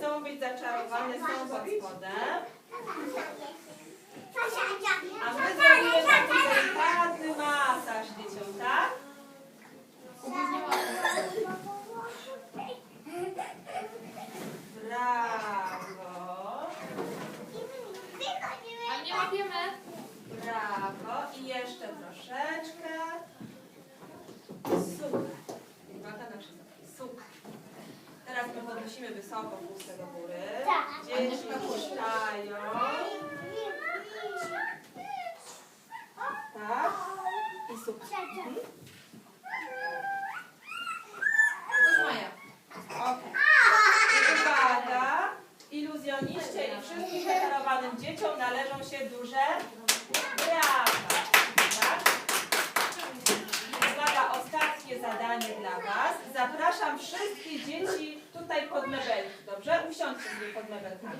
Zarejestrowane są pod spodem. A my zrobimy taki delikatny masaż dzieciom, tak? Brawo. Ale nie łapiemy. Brawo. I jeszcze troszeczkę. Super. Uwaga na wszystko. Super. Teraz my podnosimy wysoko pustę do góry. Tak. Dzieci puszczają. Tak. I super. Mhm. Już Maja. Okej. I Uwaga. Iluzjoniście i wszystkim preparowanym dzieciom należą się duże brawa. Tak? Uwaga, ostatnie zadanie dla Was. Zapraszam wszystkie dzieci tutaj pod mebelki, dobrze? Usiądźcie sobie pod mebelkami.